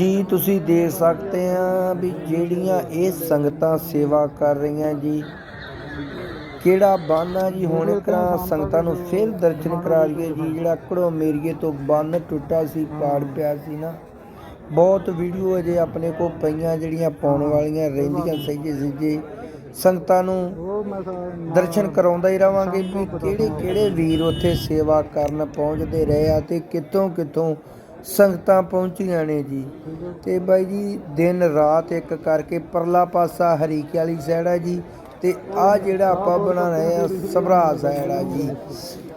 ਜੀ, ਤੁਸੀਂ ਦੇਖ ਸਕਦੇ ਆ ਵੀ ਜਿਹੜੀਆਂ ਇਹ ਸੰਗਤਾਂ ਸੇਵਾ ਕਰ ਰਹੀਆਂ ਜੀ, ਕਿਹੜਾ ਬਾਨਾ ਜੀ? ਹੁਣ ਕਰਾ ਸੰਗਤਾਂ ਨੂੰ ਫਿਰ ਦਰਸ਼ਨ ਕਰਾ ਲਈਏ ਜੀ, ਜਿਹੜਾ ਕੜੋ ਮੇਰੀਏ ਤੋਂ ਬੰਨ ਟੁੱਟਾ ਸੀ, ਪਾੜ ਪਿਆ ਸੀ ਨਾ। ਬਹੁਤ ਵੀਡੀਓ ਅਜੇ ਆਪਣੇ ਕੋਲ ਪਈਆਂ, ਜਿਹੜੀਆਂ ਪਾਉਣ ਵਾਲੀਆਂ ਰਹਿੰਦੀਆਂ ਸਹੀਏ ਸਹੀਏ ਸੰਗਤਾਂ ਨੂੰ ਦਰਸ਼ਨ ਕਰਾਉਂਦਾ ਹੀ ਰਵਾਂਗੇ ਵੀ ਕਿਹੜੇ ਕਿਹੜੇ ਵੀਰ ਉੱਥੇ ਸੇਵਾ ਕਰਨ ਪਹੁੰਚਦੇ ਰਹੇ ਆ ਤੇ ਕਿੱਥੋਂ ਕਿੱਥੋਂ ਸੰਗਤਾਂ ਪਹੁੰਚੀਆਂ ਨੇ ਜੀ। ਤੇ ਬਾਈ ਜੀ, ਦਿਨ ਰਾਤ ਇੱਕ ਕਰਕੇ ਪਰਲਾ ਪਾਸਾ ਹਰੀਕੇ ਵਾਲੀ ਸਾਈਡ ਆ ਜੀ। ਤੇ ਆ ਜਿਹੜਾ ਆਪਾਂ ਬਣਾ ਰਹੇ ਆ, ਸਭਰਾ ਸਾਈਡ ਆ ਜੀ।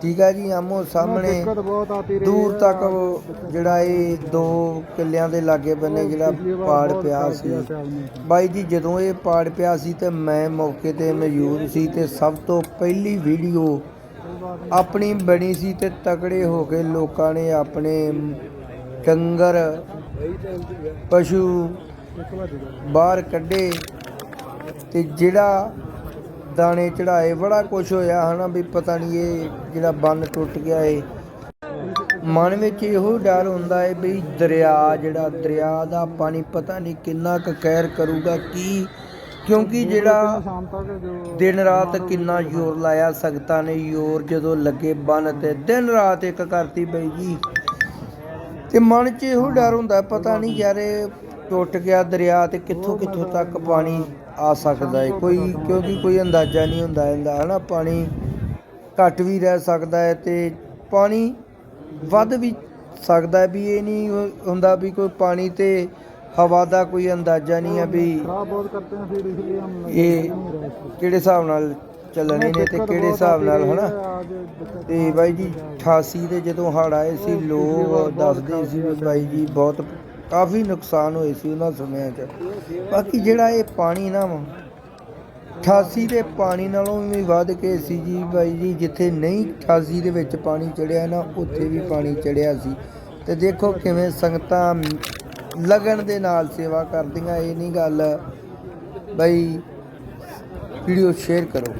ਠੀਕ ਆ ਜੀ, ਆਮੋ ਸਾਹਮਣੇ ਦੂਰ ਤੱਕ ਜਿਹੜਾ ਇਹ ਦੋ ਕਿੱਲਿਆਂ ਦੇ ਲਾਗੇ ਬੰਨੇ ਜਿਹੜਾ ਪਾੜ ਪਿਆ ਸੀ। ਬਾਈ ਜੀ, ਜਦੋਂ ਇਹ ਪਾੜ ਪਿਆ ਸੀ ਤੇ ਮੈਂ ਮੌਕੇ ਤੇ ਮੌਜੂਦ ਸੀ ਤੇ ਸਭ ਤੋਂ ਪਹਿਲੀ ਵੀਡੀਓ ਆਪਣੀ ਬਣੀ ਸੀ ਤੇ ਤਕੜੇ ਹੋ ਕੇ ਲੋਕਾਂ ਨੇ ਆਪਣੇ ਡੰਗਰ ਪਸ਼ੂ ਬਾਹਰ ਕੱਢੇ ਤੇ ਜਿਹੜਾ ਦਾਣੇ ਚੜਾਏ ਬੜਾ ਕੁਝ ਹੋਇਆ ਹਨਾ ਵੀ ਪਤਾ ਨਹੀਂ ਇਹ ਜਿਹੜਾ ਬੰਨ ਟੁੱਟ ਗਿਆ ਏ। ਮਨ ਵਿੱਚ ਇਹੋ ਡਰ ਹੁੰਦਾ ਹੈ ਵੀ ਦਰਿਆ, ਜਿਹੜਾ ਦਰਿਆ ਦਾ ਪਾਣੀ ਪਤਾ ਨਹੀਂ ਕਿੰਨਾ ਕੁ ਕਹਿਰ ਕਰੂਗਾ, ਕੀ? ਕਿਉਂਕਿ ਜਿਹੜਾ ਦਿਨ ਰਾਤ ਕਿੰਨਾ ਜ਼ੋਰ ਲਾਇਆ ਸੰਗਤਾਂ ਨੇ ਜ਼ੋਰ ਜਦੋਂ ਲੱਗੇ ਬੰਨ ਤੇ, ਦਿਨ ਰਾਤ ਇੱਕ ਕਰਤੀ ਬਈ ਜੀ। ਤੇ ਮਨ 'ਚ ਇਹੋ ਡਰ ਹੁੰਦਾ ਪਤਾ ਨਹੀਂ ਯਾਰ ਇਹ ਟੁੱਟ ਗਿਆ ਦਰਿਆ ਤੇ ਕਿੱਥੋਂ ਕਿੱਥੋਂ ਤੱਕ ਪਾਣੀ ਆ ਸਕਦਾ ਹੈ ਕੋਈ ਕਿਉਂਕਿ ਕੋਈ ਅੰਦਾਜ਼ਾ ਨਹੀਂ ਹੁੰਦਾ ਇਹਦਾ ਹਨਾ? ਪਾਣੀ ਘਟ ਵੀ ਰਹਿ ਸਕਦਾ ਹੈ ਤੇ ਪਾਣੀ ਵੱਧ ਵੀ ਸਕਦਾ ਵੀ ਇਹ ਨਹੀਂ ਹੁੰਦਾ ਵੀ ਕੋਈ ਪਾਣੀ ਤੇ ਹਵਾ ਦਾ ਕੋਈ ਅੰਦਾਜ਼ਾ ਨਹੀਂ ਹੈ ਵੀ ਇਹ ਕਿਹੜੇ ਹਿਸਾਬ ਨਾਲ ਚੱਲਣੇ ਨੇ ਤੇ ਕਿਹੜੇ ਹਿਸਾਬ ਨਾਲ ਹਨਾ? ਤੇ ਬਾਈ ਜੀ 88 ਦੇ ਜਦੋਂ ਹੜ੍ਹ ਆਏ ਸੀ ਲੋਕ ਦੱਸਦੇ ਸੀ ਵੀ ਬਾਈ ਜੀ ਬਹੁਤ ਕਾਫੀ ਨੁਕਸਾਨ ਹੋਏ ਸੀ ਉਹਨਾਂ ਸਮਿਆਂ 'ਚ। ਬਾਕੀ ਜਿਹੜਾ ਇਹ ਪਾਣੀ ਨਾ ਵਾ 88 ਦੇ ਪਾਣੀ ਨਾਲੋਂ ਵੀ ਵੱਧ ਕੇ ਸੀ ਜੀ ਬਾਈ ਜੀ ਜਿੱਥੇ ਨਹੀਂ 88 ਦੇ ਵਿੱਚ ਪਾਣੀ ਚੜਿਆ ਨਾ ਉੱਥੇ ਵੀ ਪਾਣੀ ਚੜਿਆ ਸੀ। ਤੇ ਦੇਖੋ ਕਿਵੇਂ ਸੰਗਤਾਂ ਲਗਨ ਦੇ ਨਾਲ ਸੇਵਾ ਕਰਦੀਆਂ ਇਹ ਨਹੀਂ ਗੱਲ ਬਈ ਵੀਡੀਓ ਸ਼ੇਅਰ ਕਰੋ।